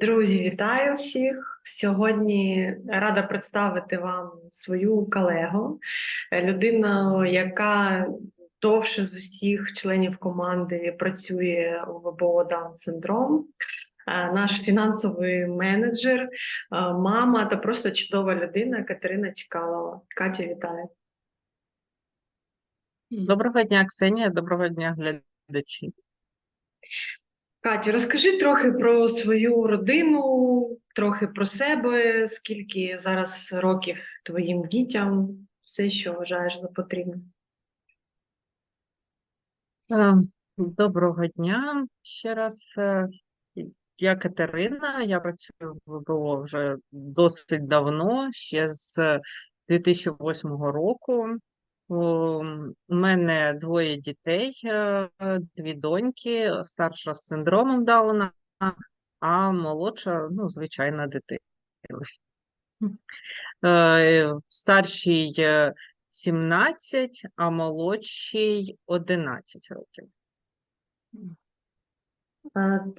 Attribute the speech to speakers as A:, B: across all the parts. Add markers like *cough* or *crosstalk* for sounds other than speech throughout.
A: Друзі, вітаю всіх! Сьогодні рада представити вам свою колегу, е, людину, яка довше з усіх членів команди працює у ВБО Даун синдром. Е, Наш фінансовий менеджер, е, мама та просто чудова людина Катерина Чкалова. Катя, вітаю!
B: Доброго дня, Ксенія, доброго дня, глядачі.
A: Катю, розкажи трохи про свою родину, трохи про себе, скільки зараз років твоїм дітям, все, що вважаєш за потрібне.
B: Е, Доброго дня ще раз. Е, Я Катерина, я працюю в ВБО вже досить давно, ще з 2008 року. У мене двоє дітей, е, дві доньки, старша з синдромом Дауна, а молодша, ну, звичайна дитина. Е, Старшій е, 17, а молодшій 11 років.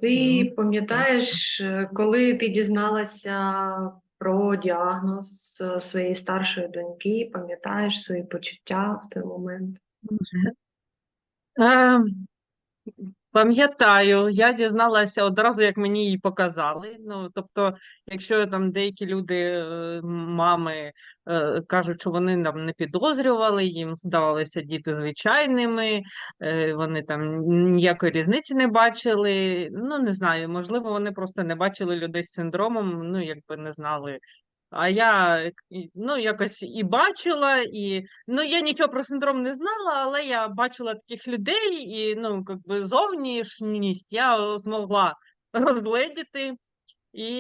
A: Ти пам'ятаєш, е, коли ти дізналася про діагноз е, своєї старшої доньки, пам'ятаєш свої почуття в той момент?
B: Е, Пам'ятаю, я дізналася одразу, як мені її показали. Ну, тобто, якщо там деякі люди, е, мами, е, кажуть, що вони там не підозрювали, їм здавалися діти звичайними, е, вони там ніякої різниці не бачили. Ну, не знаю, можливо, вони просто не бачили людей з синдромом, ну, якби не знали. А я ну, якось і бачила, і ну я нічого про синдром не знала, але я бачила таких людей, і ну, как би зовнішність я змогла розгледіти. І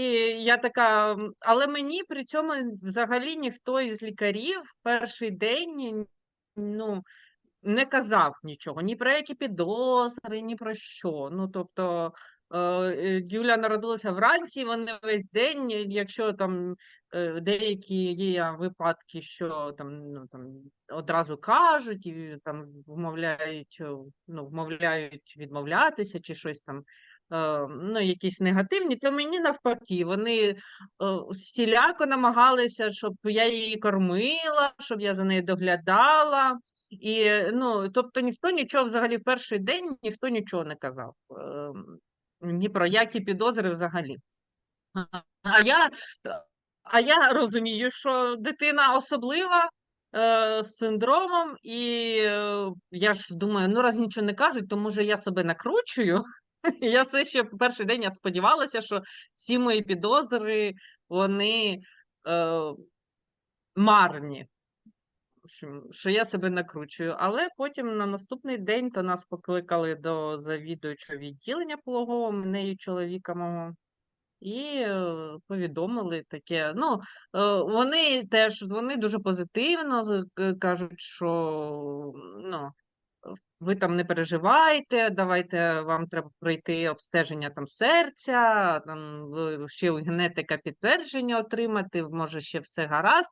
B: я така, але мені при цьому взагалі ніхто із лікарів перший день ну, не казав нічого, ні про які підозри, ні про що. Ну, тобто, е, е, Юля народилася вранці, вони весь день, якщо там е, деякі є випадки, що там, ну, там одразу кажуть і там вмовляють, е, ну, вмовляють відмовлятися чи щось там. е, Ну, якісь негативні, то мені навпаки, вони е, всіляко намагалися, щоб я її кормила, щоб я за нею доглядала. І, ну, тобто ніхто нічого взагалі в перший день ніхто нічого не казав. Ні про які підозри взагалі. А- я, а я розумію, що дитина особлива е, з синдромом, і е, я ж думаю, ну раз нічого не кажуть, то може я себе накручую. *laughs* Я все ще перший день я сподівалася, що всі мої підозри, вони е, марні що, я себе накручую. Але потім на наступний день то нас покликали до завідуючого відділення пологового, мене чоловіка мого, і е, повідомили таке. Ну, е, вони теж вони дуже позитивно кажуть, що ну, ви там не переживайте, давайте вам треба пройти обстеження там серця, там ще генетика підтвердження отримати, може ще все гаразд.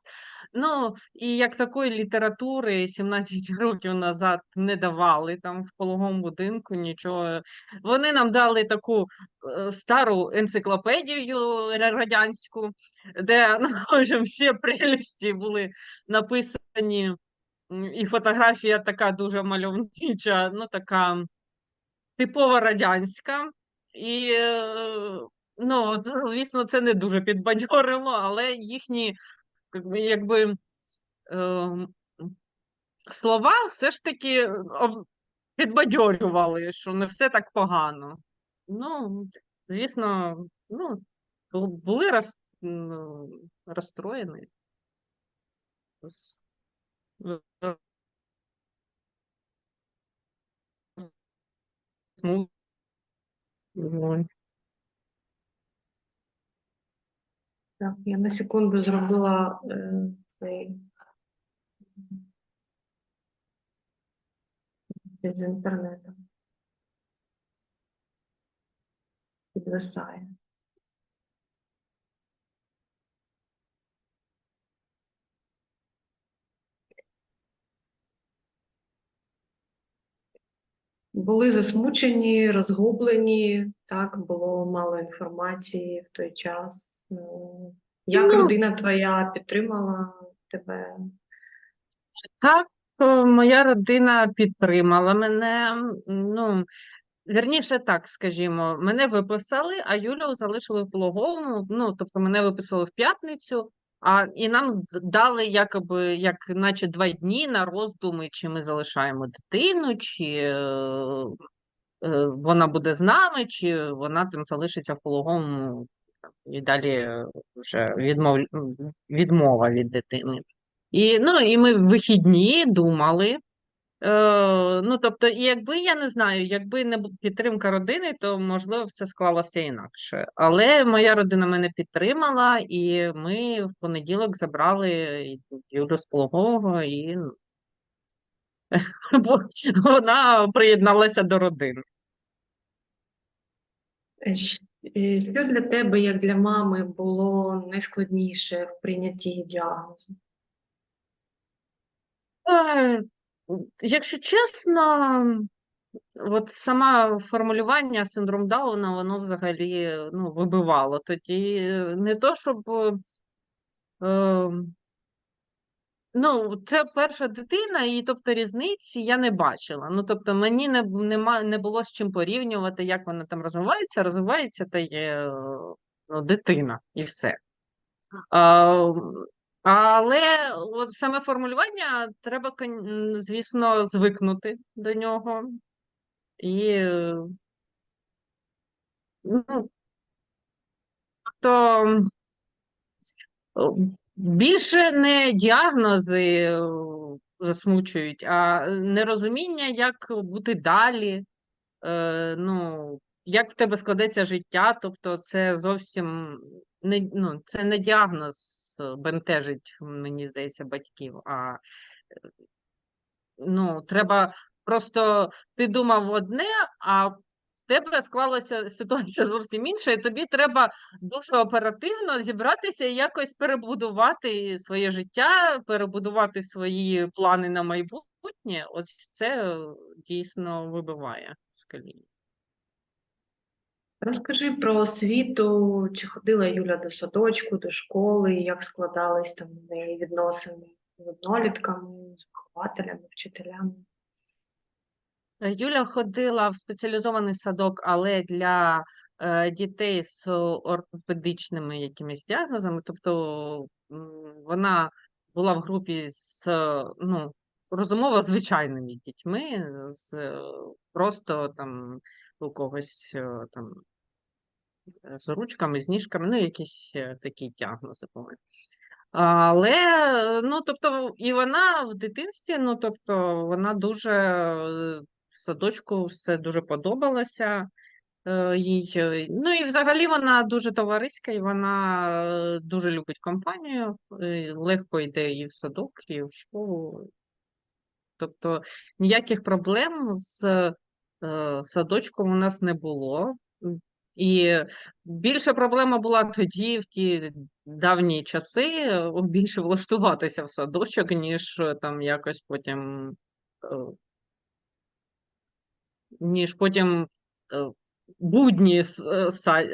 B: Ну, і як такої літератури 17 *laughs* років назад не давали там в пологовому будинку нічого. Вони нам дали таку е, стару енциклопедію радянську, де *laughs* ну, в общем, всі прелісті були написані. І фотографія така дуже мальовнича, ну така типова радянська. І, е, ну, звісно, це не дуже підбадьорило, але їхні якби, ем, слова все ж таки підбадьорювали, що не все так погано. Ну, звісно, ну, були роз, розстроєні. Ну.
A: Так, я на секунду зробила е, цей з інтернету. Підвисає. Були засмучені, розгублені, так, було мало інформації в той час. Ну, Як
B: Ну.
A: родина твоя підтримала тебе?
B: Так, моя родина підтримала мене. Ну, вірніше так, скажімо, мене виписали, а Юлю залишили в пологовому. Ну, тобто мене виписали в п'ятницю, а і нам дали якоби, як наче два дні на роздуми, чи ми залишаємо дитину, чи е, вона буде з нами, чи вона там залишиться в пологовому і далі вже відмов... відмова від дитини. І, ну, і ми в вихідні думали. Е, ну, тобто, і якби я не знаю, якби не підтримка родини, то можливо все склалося інакше. Але моя родина мене підтримала, і ми в понеділок забрали Юлю з пологового, і ну, *laughs* вона приєдналася до родини.
A: Е, е, Що для тебе, як для мами, було найскладніше в прийнятті діагнозу?
B: Якщо чесно, от саме формулювання синдром Дауна, воно взагалі ну, вибивало. Тоді е, не то, щоб е, ну, це перша дитина, і тобто різниці я не бачила. Ну, тобто, мені не, нема, не було з чим порівнювати, як вона там розвивається, розвивається та є ну, дитина і все. А, але от саме формулювання треба, звісно, звикнути до нього. І ну, то е, більше не діагнози е, засмучують, а нерозуміння, як бути далі. Е, ну, як в тебе складеться життя, тобто це зовсім не, ну, це не діагноз е, бентежить, мені здається, батьків, а ну, треба просто ти думав одне, а в тебе склалася ситуація зовсім інша, і тобі треба дуже оперативно зібратися і якось перебудувати своє життя, перебудувати свої плани на майбутнє. Ось це е, дійсно вибиває з колії.
A: Розкажи про освіту, чи ходила Юля до садочку, до школи, як складались там у неї відносини з однолітками, з вихователями, вчителями.
B: Е, Юля ходила в спеціалізований садок, але для е, дітей з ортопедичними якимись діагнозами. Тобто вона була в групі з ну, розумово звичайними дітьми, з е, просто там у когось е, там е, з ручками, з ніжками, ну, якісь е, такі діагнози були. Але, ну, тобто, і вона в дитинстві, ну, тобто, вона дуже в садочку все дуже подобалося їй. Ну, і взагалі вона дуже товариська, і вона дуже любить компанію, легко йде і в садок, і в школу. Тобто ніяких проблем з садочком у нас не було. І більша проблема була тоді, в ті давні часи, е, більше влаштуватися в садочок, ніж е, там якось потім, е, ніж потім е, будні е,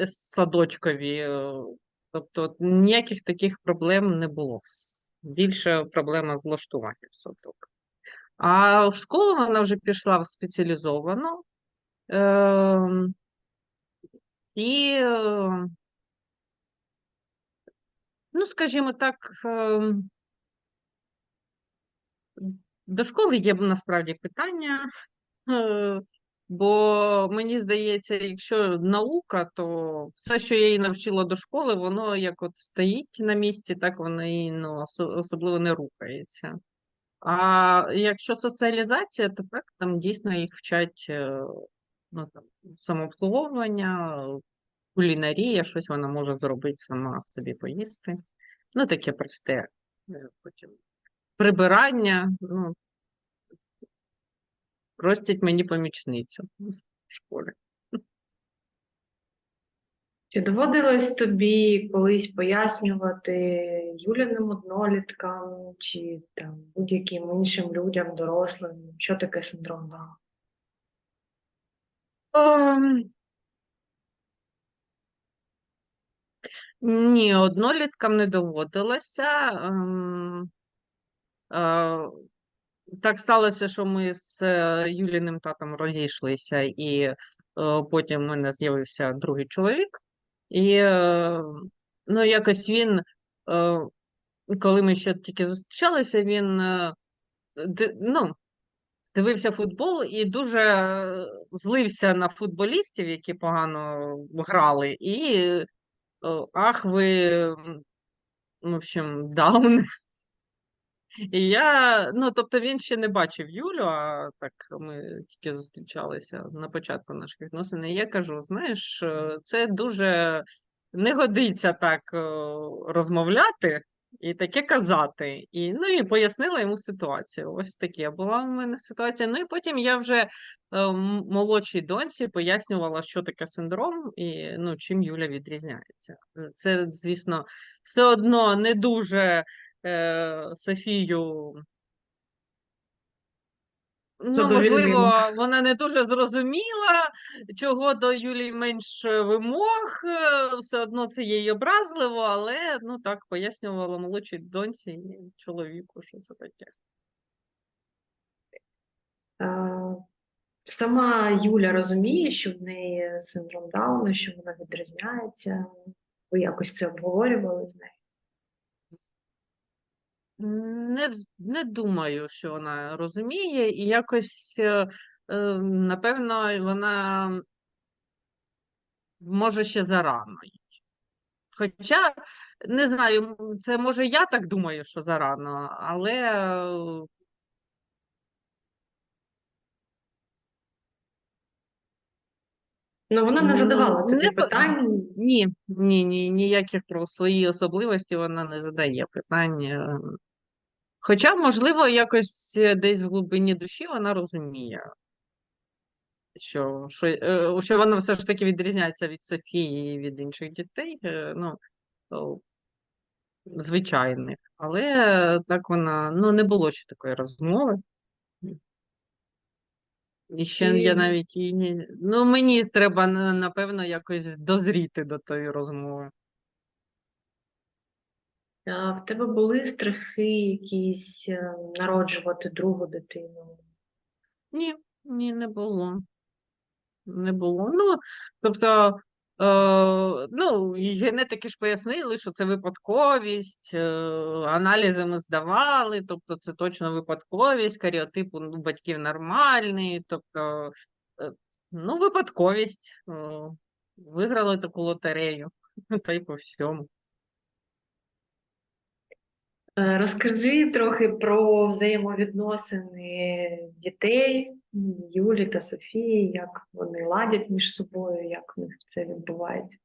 B: садочкові. е, Тобто ніяких таких проблем не було. Більше проблема з влаштуванням садок. А в школу вона вже пішла в спеціалізовану. Ем, і, е, ну, скажімо так, до школи є насправді питання, е, бо мені здається, якщо наука, то все, що я її навчила до школи, воно як от стоїть на місці, так воно і ну, особливо не рухається. А якщо соціалізація, то так там дійсно їх вчать е, ну, там, самообслуговування, кулінарія, щось вона може зробити сама собі поїсти. Ну, таке просте. е, Потім прибирання, ну, простять мені помічницю в школі.
A: Чи доводилось тобі колись пояснювати Юляним одноліткам чи там будь-яким іншим людям, дорослим, що таке синдром Дауна?
B: Ем, Ні, одноліткам не доводилося. Ем, е, Так сталося, що ми з е, Юліним татом розійшлися, і е, потім в мене з'явився другий чоловік. І е, ну, якось він, е, коли ми ще тільки зустрічалися, він е, ну, дивився футбол і дуже злився на футболістів, які погано грали. І ах, ви, в общем, *laughs* даун. І я, ну, тобто він ще не бачив Юлю, а так ми тільки зустрічалися на початку наших відносин. І я кажу: знаєш, е, це дуже не годиться так е, розмовляти і таке казати. І, ну, і пояснила йому ситуацію. Ось таке була у мене ситуація. Ну і потім я вже е, молодшій доньці пояснювала, що таке синдром і ну, чим Юля відрізняється. Це, звісно, все одно не дуже е, Софію. Ну, можливо, вона не дуже зрозуміла, чого до Юлії менш вимог. е, Все одно це їй образливо, але ну так пояснювала молодшій доньці і чоловіку, що це таке.
A: Е, Сама Юля розуміє, що в неї синдром Дауна, що вона відрізняється. Ви якось це обговорювали з нею?
B: Не, не думаю, що вона розуміє, і якось, е, е, напевно, вона може ще зарано. Хоча, не знаю, це може я так думаю, що зарано, але е,
A: Ну, вона не задавала тобі
B: не
A: питань.
B: ні, ні, ні, ніяких про свої особливості вона не задає питань. Хоча, можливо, якось е, десь в глибині душі вона розуміє, що, що, е, що вона все ж таки відрізняється від Софії і від інших дітей, е, ну, звичайних. Але так вона, ну, не було ще такої розмови. І ще я навіть і ну, мені треба, напевно, якось дозріти до тої розмови.
A: В тебе були страхи якісь е, народжувати другу дитину?
B: Ні, ні, не було. Не було. Ну, тобто, е, ну, генетики ж пояснили, що це випадковість, е, аналізи ми здавали, тобто це точно випадковість, каріотип у батьків нормальний, тобто, е, ну, випадковість. е, Виграли таку лотерею, *laughs* та й по всьому.
A: Е, Розкажи трохи про взаємовідносини дітей, Юлі та Софії, як вони ладять між собою, як в них це відбувається.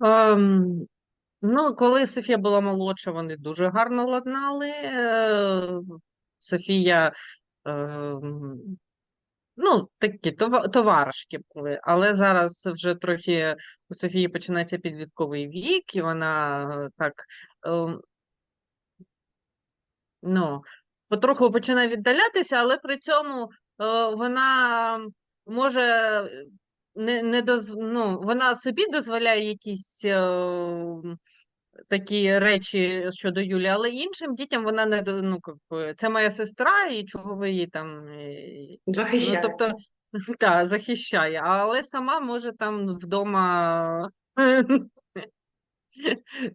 B: Ем, ну, коли Софія була молодша, вони дуже гарно ладнали. Е, Софія, ем, ну, такі товаришки були, але зараз вже трохи у Софії починається підлітковий вік, і вона е, так, ем, ну, потроху починає віддалятися, але при цьому е, вона може е, не, не доз... ну, вона собі дозволяє якісь такі речі щодо Юлі, але іншим дітям вона не ну, как це моя сестра, і чого ви її там. е, Ну,
A: Захищає.
B: тобто, *laughs* так, захищає, але сама може там вдома *laughs*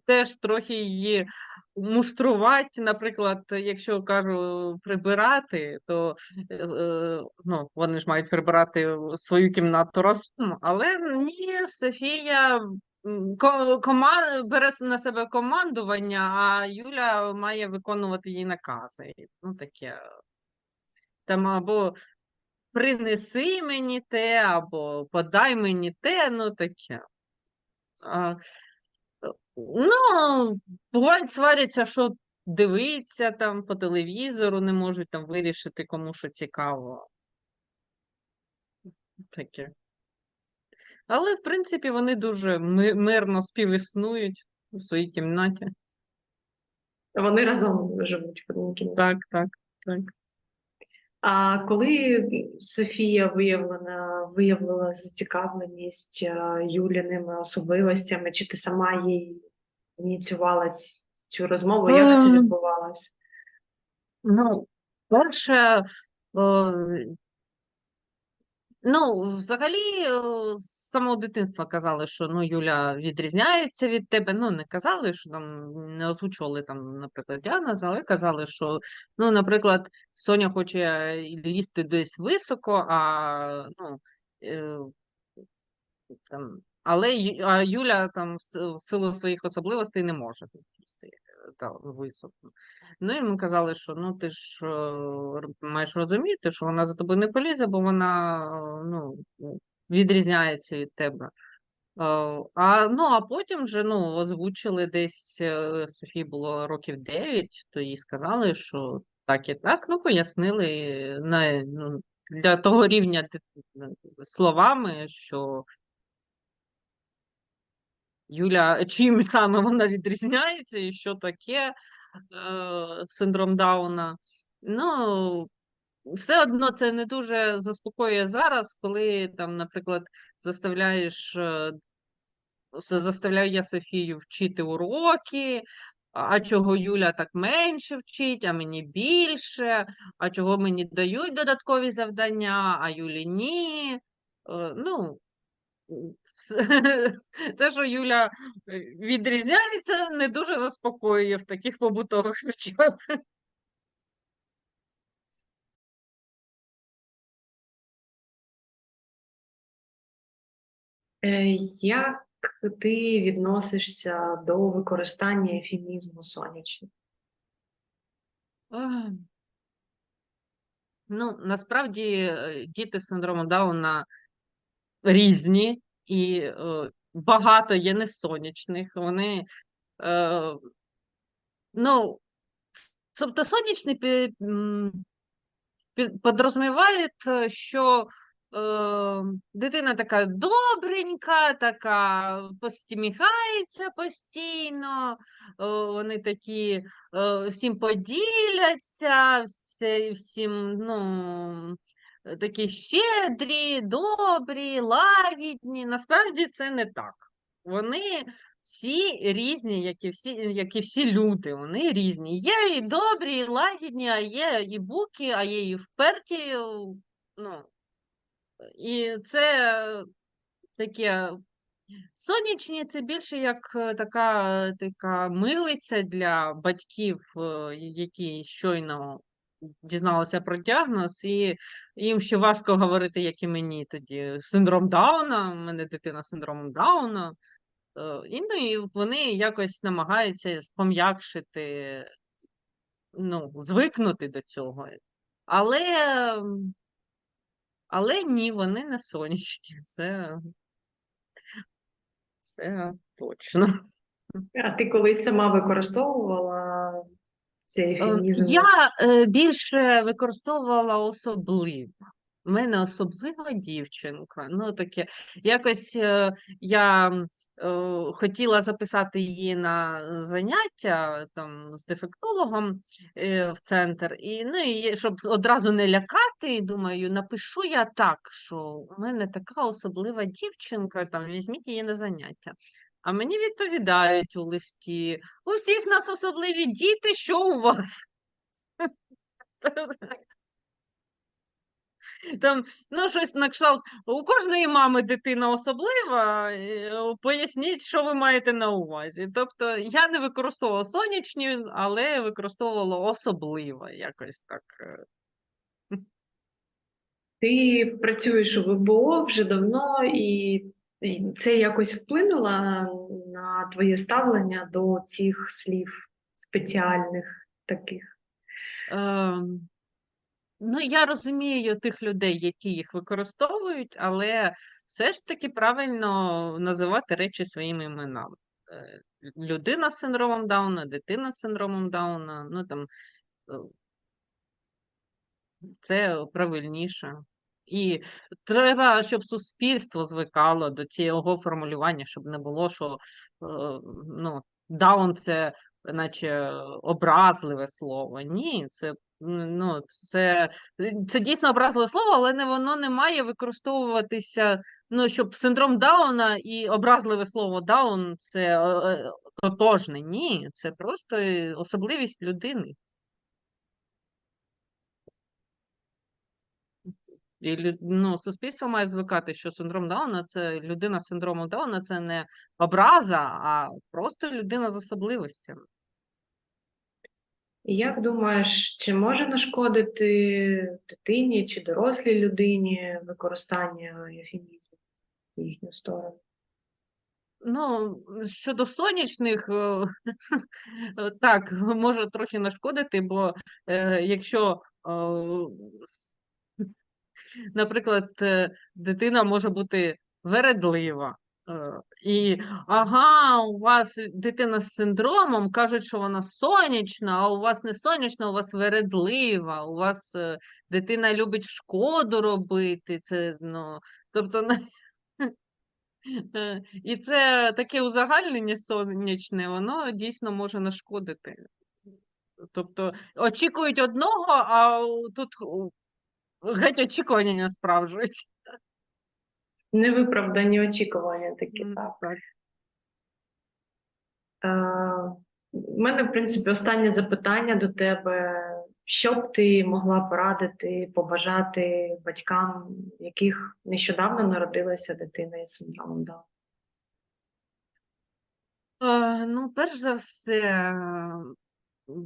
B: теж трохи її муштрувати. Наприклад, якщо кажу прибирати, то е, е, ну, вони ж мають прибирати свою кімнату разом. Але ні, Софія кома- бере на себе командування, а Юля має виконувати її накази. Ну, таке. Там або принеси мені те, або подай мені те, ну таке. А, ну, бувають сваряться, що дивиться там по телевізору, не можуть там вирішити, кому що цікаво. Таке. Але, в принципі, вони дуже мирно співіснують у своїй кімнаті.
A: Вони разом живуть в одній кімнаті.
B: Так, так, так.
A: А коли Софія виявлена, виявила зацікавленість е, Юліними особливостями, чи ти сама їй ініціювала цю розмову? Як це
B: Ем.
A: відбувалось?
B: Ну, перше, ну, взагалі, о, з самого дитинства казали, що ну, Юля відрізняється від тебе. Ну, не казали, що там не озвучували там, наприклад, діагноз, але казали, що, ну, наприклад, Соня хоче лізти десь високо, а ну, е, там, але а Юля там в силу своїх особливостей не може лізти е, та, високо. Ну і ми казали, що ну ти ж е, маєш розуміти, що вона за тобою не полізе, бо вона е, ну, відрізняється від тебе. Е, А, ну, а потім вже ну, озвучили десь Софії було років 9, то їй сказали, що так і так, ну пояснили на, ну, для того рівня словами, що Юля, чим саме вона відрізняється і що таке е, синдром Дауна. Ну, все одно це не дуже заспокоює зараз, коли там, наприклад, заставляєш, е, заставляю я Софію вчити уроки, а чого Юля так менше вчить, а мені більше, а чого мені дають додаткові завдання, а Юлі ні. Е, Ну, *laughs* те, що Юля е, відрізняється, не дуже заспокоює в таких побутових *laughs* речах.
A: Е, Як ти відносишся до використання ефемізму сонячний?
B: Ах. Ну, насправді е, діти з синдромом Дауна різні, і е, багато є несонячних. Вони, е, ну, тобто сонячний пі- м, пі- підрозуміває, е, що е, дитина така добренька, така посміхається постійно, е, вони такі е, всім поділяться, все, всім, ну, такі щедрі, добрі, лагідні. Насправді це не так. Вони всі різні, як і всі, як і всі люди, вони різні. Є і добрі, і лагідні, а є і буки, а є і вперті. Ну, і це таке сонячні, це більше як е, така, така милиця для батьків, е, які щойно дізналися про діагноз, і їм ще важко говорити, як і мені тоді. Синдром Дауна, у мене дитина з синдромом Дауна. Е, І, ну, і вони якось намагаються пом'якшити, ну, звикнути до цього. Але, але ні, вони не сонячні. Це, це точно.
A: А ти колись сама використовувала цей
B: Е. Я е, більше використовувала особливо. У мене особлива дівчинка. Ну, таке, якось е, я е, хотіла записати її на заняття там, з дефектологом е, в центр, і, ну, і щоб одразу не лякати, думаю, напишу я так, що у мене така особлива дівчинка, там, візьміть її на заняття. А мені відповідають у листі: у всіх нас особливі діти, що у вас? *laughs* Там, ну, щось на кшталт, у кожної мами дитина особлива, е, поясніть, що ви маєте на увазі. Тобто я не використовувала сонячні, але використовувала особливо, якось так. е.
A: Ти працюєш у ВБО вже давно, і, і це якось вплинуло на твоє ставлення до цих слів спеціальних таких.
B: Ем, Ну, я розумію тих людей, які їх використовують, але все ж таки правильно називати речі своїми іменами. Е, Людина з синдромом Дауна, дитина з синдромом Дауна, ну там е, це правильніше. І треба, щоб суспільство звикало до цього формулювання, щоб не було, що е, ну, даун це наче образливе слово. Ні, це Ну, це, це дійсно образливе слово, але не воно не має використовуватися. Ну, щоб синдром Дауна і образливе слово Даун це е, е, тотожне. Ні, це просто особливість людини. І ну, суспільство має звикати, що синдром Дауна це людина з синдромом Дауна це не образа, а просто людина з особливостями.
A: Як думаєш, чи може нашкодити дитині чи дорослій людині використання ефемізму в їхню сторону?
B: Ну, щодо сонячних, е, *laughs* так, може трохи нашкодити, бо е, якщо, е, наприклад, е, дитина може бути вередлива, е, і ага, у вас дитина з синдромом, кажуть, що вона сонячна, а у вас не сонячна, у вас вередлива, у вас е, дитина любить шкоду робити. Це, ну, тобто, *laughs* І це таке узагальнення сонячне, воно дійсно може нашкодити. Тобто очікують одного, а тут геть очікування не справжують.
A: Невиправдані очікування такі, так.
B: так.
A: Е, У мене, в принципі, останнє запитання до тебе. Що б ти могла порадити, побажати батькам, яких нещодавно народилася дитина із синдромом Дауна?
B: Е, Ну, перш за все,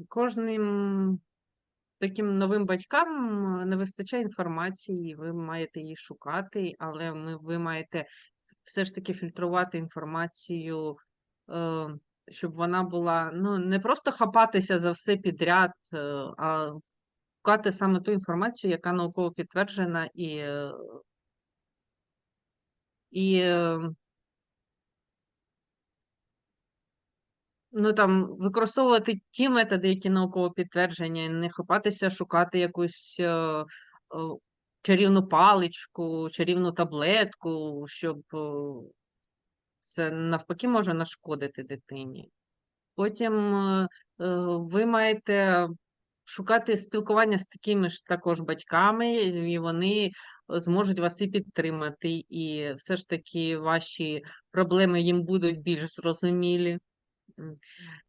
B: кожним таким новим батькам не вистачає інформації, ви маєте її шукати, але ви маєте все ж таки фільтрувати інформацію, е, щоб вона була, ну, не просто хапатися за все підряд, е, а шукати саме ту інформацію, яка науково підтверджена і, е, і ну, там, використовувати ті методи, які науково підтверджені, не хапатися шукати якусь е, е, чарівну паличку, чарівну таблетку, щоб е, це навпаки може нашкодити дитині. Потім е, е, ви маєте шукати спілкування з такими ж також батьками, і вони зможуть вас і підтримати, і все ж таки ваші проблеми їм будуть більш зрозумілі.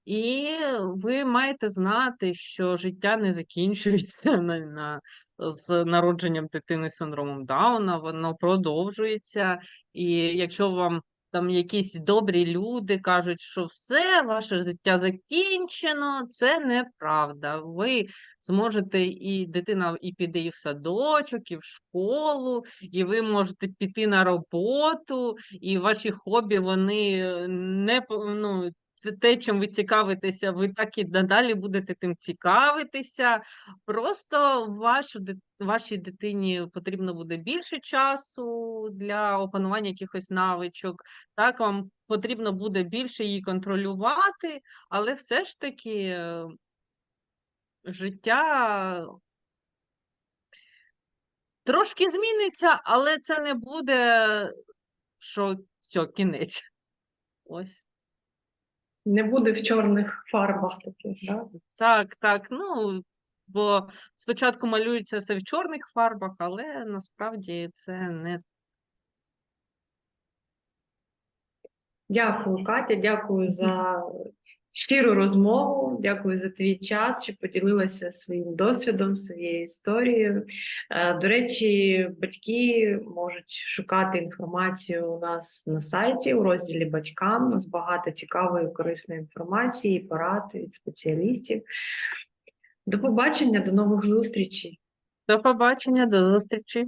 B: І ви маєте знати, що життя не закінчується *laughs* на, на, з народженням дитини з синдромом Дауна, воно продовжується. І якщо вам там якісь добрі люди кажуть, що все, ваше життя закінчено, це неправда. Ви зможете, і дитина і піде і в садочок, і в школу, і ви можете піти на роботу, і ваші хобі, вони е, не ну, те, чим ви цікавитеся, ви так і надалі будете тим цікавитися. Просто вашу, вашій дитині потрібно буде більше часу для опанування якихось навичок. Так, вам потрібно буде більше її контролювати, але все ж таки е, життя трошки зміниться, але це не буде, що все, кінець. Ось.
A: Не буде в чорних фарбах таких, да?
B: Так, так. Ну, бо спочатку малюється все в чорних фарбах, але насправді це не
A: Дякую, Катя, дякую за щиру розмову, дякую за твій час, що поділилася своїм досвідом, своєю історією. Е, До речі, батьки можуть шукати інформацію у нас на сайті у розділі батькам. У нас багато цікавої, корисної інформації, порад від спеціалістів. До побачення, до нових зустрічей.
B: до побачення, до зустрічі.